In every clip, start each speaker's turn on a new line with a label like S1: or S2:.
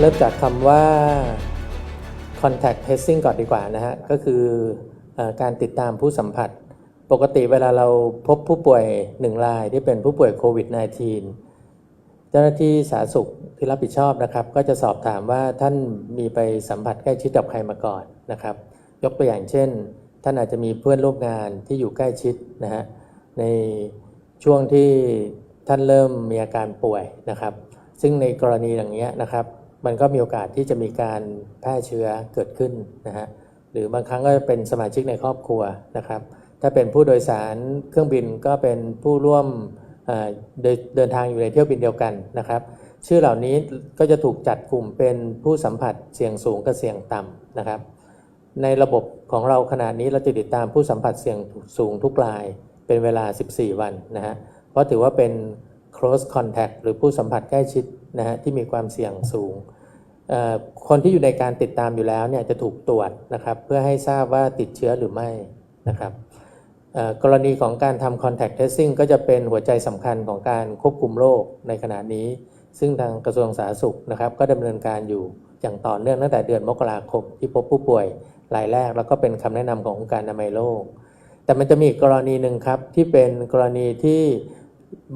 S1: เริ่มจากคำว่า contact tracing ก่อนดีกว่านะฮะ ก็คืออการติดตามผู้สัมผัส ปกติเวลาเราพบผู้ป่วยหนึ่งรายที่เป็นผู้ป่วยโควิด -19 เจ้าหน้าที่สาธารณสุขที่รับผิดชอบนะครับ ก็จะสอบถามว่าท่านมีไปสัมผัสใกล้ชิดกับใครมาก่อนนะครับ ยกตัวอย่างเช่น ท่านอาจจะมีเพื่อนร่วมงานที่อยู่ใกล้ชิดนะฮะในช่วงที่ท่านเริ่มมีอาการป่วยนะครับ ซึ่งในกรณีอย่างนี้ยนะครับ มันก็มีโอกาสที่จะมีการแพร่เชื้อเกิดขึ้นนะฮะหรือบางครั้งก็เป็นสมาชิกในครอบครัวนะครับ ถ้าเป็นผู้โดยสารเครื่องบินก็เป็นผู้ร่วมเดเดินทางอยู่ในเที่ยวบินเดียวกันนะครับ ชื่อเหล่านี้ก็จะถูกจัดกลุ่มเป็นผู้สัมผัสเสี่ยงสูงกับเสี่ยงต่ำนะครับ ในระบบของเราขนาดนี้เราจะติดตามผู้สัมผัสเสี่ยงสูงทุกรายเป็นเวลา 14 วันนะฮะเพราะถือว่าเป็น close contact หรือผู้สัมผัสใกล้ชิด นะฮะที่มีความเสี่ยงสูง คนที่อยู่ในการติดตามอยู่แล้วเนี่ยจะถูกตรวจนะครับเพื่อให้ทราบว่าติดเชื้อหรือไม่นะครับกรณีของการทำ contact tracing ก็จะเป็นหัวใจสำคัญของการควบคุมโรคในขณะนี้ ซึ่งทางกระทรวงสาธารณสุขนะครับก็ดำเนินการอยู่อย่างต่อเนื่องตั้งแต่เดือนมกราคมที่พบผู้ป่วยรายแรก แล้วก็เป็นคำแนะนำขององค์การอนามัยโลก แต่มันจะมีอีกกรณีหนึ่งครับที่เป็นกรณีที่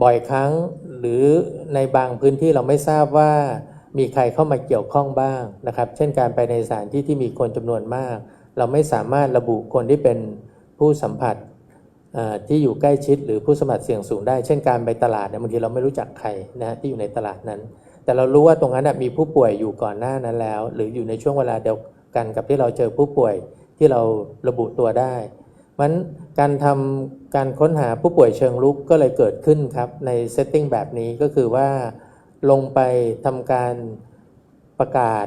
S1: บ่อยครั้งหรือในบางพื้นที่เราไม่ทราบว่ามีใครเข้ามาเกี่ยวข้องบ้างนะครับ เช่นการไปในสถานที่ที่มีคนจำนวนมาก เราไม่สามารถระบุคนที่เป็นผู้สัมผัสที่อยู่ใกล้ชิดหรือผู้สัมผัสเสี่ยงสูงได้ เช่นการไปตลาดเนี่ยบางทีเราไม่รู้จักใครนะฮะที่อยู่ในตลาดนั้น แต่เรารู้ว่าตรงนั้นมีผู้ป่วยอยู่ก่อนหน้านั้นแล้ว หรืออยู่ในช่วงเวลาเดียวกันกับที่เราเจอผู้ป่วยที่เราระบุตัวได้ มันการทำการค้นหาผู้ป่วยเชิงลุกก็เลยเกิดขึ้นครับ ในเซตติ้งแบบนี้ก็คือว่าลงไปทำการประกาศ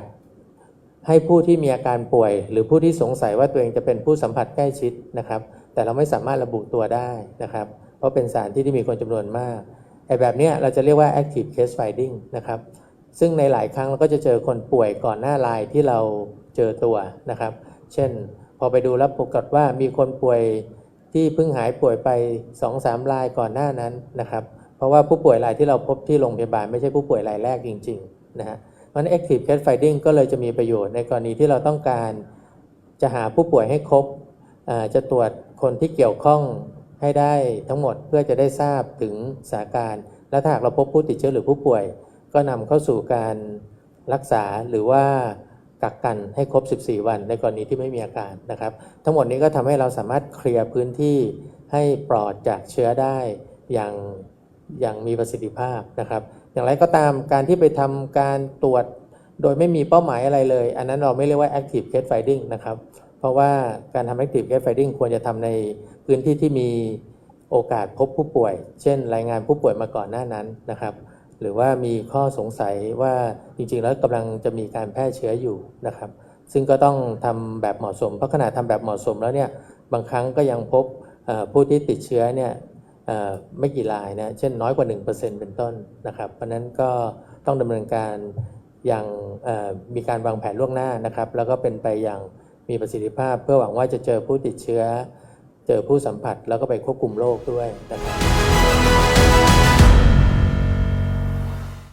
S1: ให้ผู้ที่มีอาการป่วย หรือผู้ที่สงสัยว่าตัวเองจะเป็นผู้สัมผัสใกล้ชิดนะครับ แต่เราไม่สามารถระบุตัวได้นะครับ เพราะเป็นสานที่ที่มีคนจำนวนมากไอ้แบบเนี้ยเราจะเรียกว่า active case finding นะครับ ซึ่งในหลายครั้งเราก็จะเจอคนป่วยก่อนหน้าลายที่เราเจอตัวนะครับ เช่น พอไปดูแล้วปรากฏว่ามีคนป่วยที่เพิ่งหายป่วยไป2อสามรายก่อนหน้านั้นนะครับ เพราะว่าผู้ป่วยรายที่เราพบที่โรงพยาบาลไม่ใช่ผู้ป่วยรายแรกจริงๆนะฮะเพราะนั้น active case finding ก็เลยจะมีประโยชน์ในกรณีที่เราต้องการจะหาผู้ป่วยให้ครบจะตรวจคนที่เกี่ยวข้องให้ได้ทั้งหมดเพื่อจะได้ทราบถึงสถานการณ์ และถ้าหากเราพบผู้ติดเชื้อหรือผู้ป่วย ก็นำเข้าสู่การรักษาหรือว่า กักกันให้ครบ 14 วันในกรณีที่ไม่มีอาการนะครับ ทั้งหมดนี้ก็ทำให้เราสามารถเคลียร์พื้นที่ให้ปลอดจากเชื้อได้อย่างอย่างมีประสิทธิภาพนะครับ อย่างไรก็ตามการที่ไปทำการตรวจโดยไม่มีเป้าหมายอะไรเลย อันนั้นเราไม่เรียกว่า active case finding นะครับ เพราะว่าการทำ active case finding ควรจะทำในพื้นที่ที่มีโอกาสพบผู้ป่วย เช่น รายงานผู้ป่วยมาก่อนหน้านั้นนะครับ หรือว่ามีข้อสงสัยว่าจริงๆ แล้วกำลังจะมีการแพร่เชื้ออยู่นะครับ ซึ่งก็ต้องทำแบบเหมาะสม เพราะขณะทำแบบเหมาะสมแล้วเนี่ยบางครั้งก็ยังพบผู้ที่ติดเชื้อเนี่ยไม่กี่รายนะเช่นน้อยกว่า 1%เป็นต้นนะครับ เพราะนั้นก็ต้องดำเนินการอย่างมีการวางแผนล่วงหน้านะครับ แล้วก็เป็นไปอย่างมีประสิทธิภาพ เพื่อหวังว่าจะเจอผู้ติดเชื้อ เจอผู้สัมผัสแล้วก็ไปควบคุมโรคด้วยนะครับ